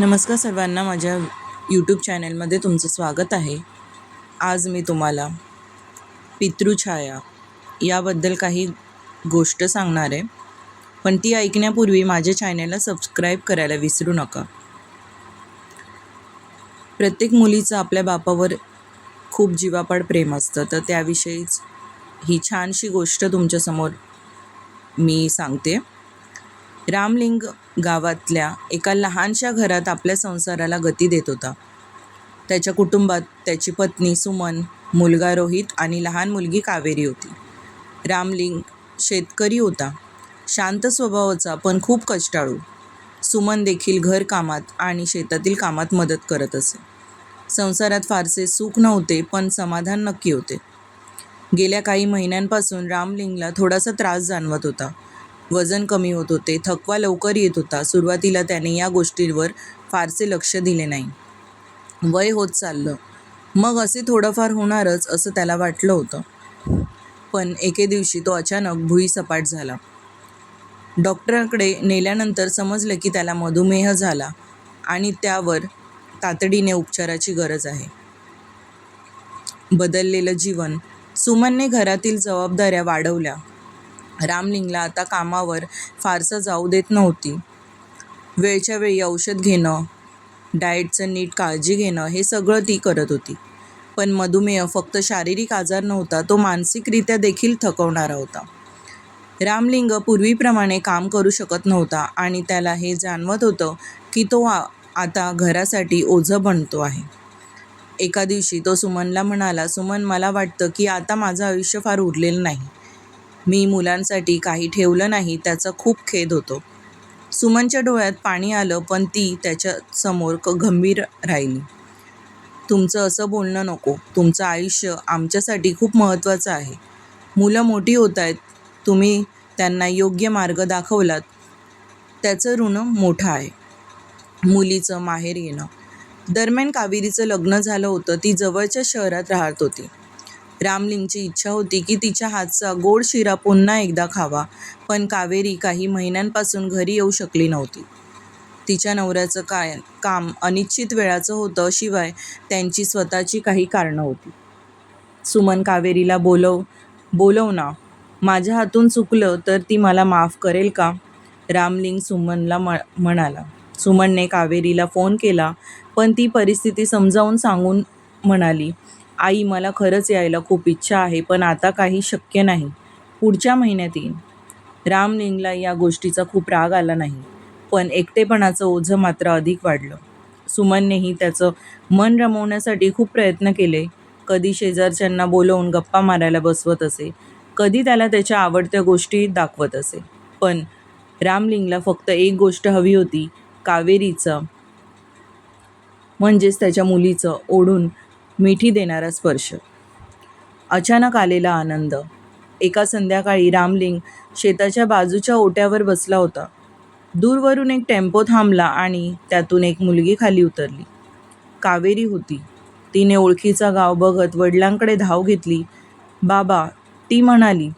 नमस्कार सर्वांना माझ्या यूट्यूब चॅनलमध्ये तुमचं स्वागत आहे. आज मी तुम्हाला पितृछाया याबद्दल काही गोष्ट सांगणार आहे. पण ती ऐकण्यापूर्वी माझ्या चॅनलला सबस्क्राईब करायला विसरू नका. प्रत्येक मुलीचं आपल्या बापावर खूप जीवापाड प्रेम असतं. तर त्याविषयीच ही छानशी गोष्ट तुमच्यासमोर मी सांगते. रामलिंग गावातल्या एका लहानशा घरात आपल्या संसाराला गती देत होता. त्याच्या कुटुंबात त्याची पत्नी सुमन मुलगा रोहित आणि लहान मुलगी कावेरी होती. रामलिंग शेतकरी होता. शांत स्वभावाचा पण खूप कष्टाळू. सुमन देखील घरकामात आणि शेतातील कामात मदत करत असे. संसारात फारसे सुख नव्हते पण समाधान नक्की होते. गेल्या काही महिन्यांपासून रामलिंगला थोडासा त्रास जाणवत होता. वजन कमी होत होते. थकवा लवकर येत होता. सुरुवातीला त्याने या गोष्टींवर फारसे लक्ष दिले नाही. वय होत चाललं. मग असे थोडंफार होणारच असं त्याला वाटलं होतं. पण एके दिवशी तो अचानक भुईसपाट झाला. डॉक्टरांकडे नेल्यानंतर समजलं की त्याला मधुमेह झाला आणि त्यावर तातडीने उपचाराची गरज आहे. बदललेलं जीवन सुमनने घरातील जबाबदाऱ्या वाढवल्या. रामलिंगला आता कामावर फारसं जाऊ देत नव्हती. वेळच्या वेळी औषध घेणं डाएटचं नीट काळजी घेणं हे सगळं ती करत होती. पण मधुमेह फक्त शारीरिक आजार नव्हता तो मानसिकरित्या देखील थकवणारा होता. रामलिंग पूर्वीप्रमाणे काम करू शकत नव्हता आणि त्याला हे जाणवत होतं की तो आ आता घरासाठी ओझं बनतो आहे. एका दिवशी तो सुमनला म्हणाला सुमन मला वाटतं की आता माझं आयुष्य फार उरलेलं नाही. मी मुलांसाठी काही ठेवलं नाही त्याचा खूप खेद होतो. सुमनच्या डोळ्यात पाणी आलं पण ती त्याच्यासमोर क गंभीर राहिली. तुमचं असं बोलणं नको. तुमचं आयुष्य आमच्यासाठी खूप महत्त्वाचं आहे. मुलं मोठी होत आहेत. तुम्ही त्यांना योग्य मार्ग दाखवलात. त्याचं ऋण मोठं आहे. मुलीचं माहेर येणं. दरम्यान कावेरीचं लग्न झालं होतं. ती जवळच्या शहरात राहत होती. रामलिंगची इच्छा होती की तिच्या हातचा गोड शिरा पुन्हा एकदा खावा पण कावेरी काही महिन्यांपासून घरी येऊ शकली नव्हती. तिच्या नवऱ्याचं काय काम अनिश्चित वेळाचं होतं शिवाय त्यांची स्वतःची काही कारणं होती. सुमन कावेरीला बोलव बोलव ना माझ्या हातून चुकलं तर ती मला माफ करेल का? रामलिंग सुमनला म म्हणाला. सुमनने कावेरीला फोन केला पण ती परिस्थिती समजावून सांगून म्हणाली आई मला खरंच यायला खूप इच्छा आहे पण आता काही शक्य नाही. पुढच्या महिन्यात येईन. रामलिंगला या गोष्टीचा खूप राग आला नाही पण एकटेपणाचं ओझं मात्र अधिक वाढलं. सुमननेही त्याचं मन रमवण्यासाठी खूप प्रयत्न केले. कधी शेजारच्यांना बोलवून गप्पा मारायला बसवत असे कधी त्याला त्याच्या आवडत्या गोष्टी दाखवत असे. पण रामलिंगला फक्त एक गोष्ट हवी होती कावेरीचं म्हणजेच त्याच्या मुलीचं ओढून मिठी देणारा स्पर्श. अचानक आलेला आनंद. एका संध्याकाळी रामलिंग शेताच्या बाजूच्या ओट्यावर बसला होता. दूरवरून एक टेम्पो थांबला आणि त्यातून एक मुलगी खाली उतरली. कावेरी होती. तिने ओळखीचा गाव बघत वडिलांकडे धाव घेतली. बाबा ती म्हणाली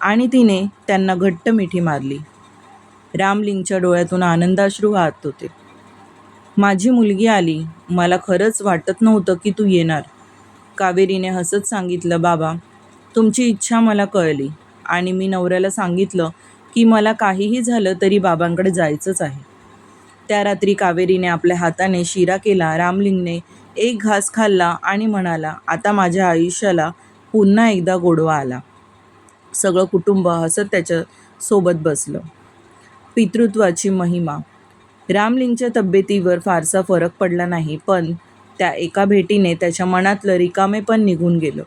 आणि तिने त्यांना घट्ट मिठी मारली. रामलिंगच्या डोळ्यातून आनंदाश्रू वाहत होते. माझी मुलगी आली. मला खरंच वाटत नव्हतं की तू येणार. कावेरीने हसत सांगितलं बाबा तुमची इच्छा मला कळली आणि मी नवऱ्याला सांगितलं की मला काहीही झालं तरी बाबांकडे जायचंच आहे. त्या रात्री कावेरीने आपल्या हाताने शिरा केला रामलिंगने एक घास खाल्ला आणि म्हणाला आता माझ्या आयुष्याला पुन्हा एकदा गोडवा आला. सगळं कुटुंब हसत त्याच्यासोबत बसलं. पितृत्वाची महिमा. रामलिंगच्या तब्येतीवर फारसा फरक पडला नाही पण त्या एका भेटीने त्याच्या मनातलं रिकामे पण निघून गेलं.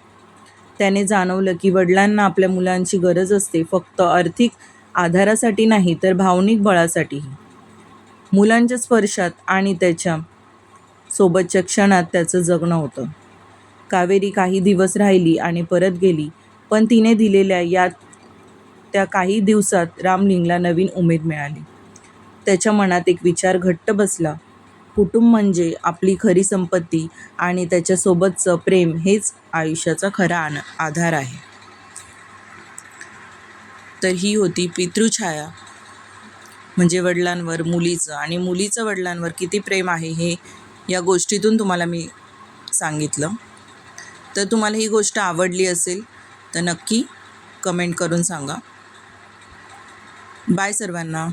त्याने जाणवलं की वडिलांना आपल्या मुलांची गरज असते फक्त आर्थिक आधारासाठी नाही तर भावनिक बळासाठीही. मुलांच्या स्पर्शात आणि त्याच्या सोबतच्या क्षणात त्याचं जगणं होतं. कावेरी काही दिवस राहिली आणि परत गेली पण तिने दिलेल्या यात त्या काही दिवसात रामलिंगला नवीन उमेद मिळाली. त्याच्या मनात एक विचार घट्ट बसला. कुटुंब म्हणजे आपली खरी संपत्ती आणि त्याच्यासोबतचं प्रेम हेच आयुष्याचा खरा आन आधार आहे. तर ही होती पितृछाया म्हणजे वडिलांवर मुलीचं आणि मुलीचं वडिलांवर किती प्रेम आहे हे या गोष्टीतून तुम्हाला मी सांगितलं. तर तुम्हाला ही गोष्ट आवडली असेल तर नक्की कमेंट करून सांगा. बाय सर्वांना.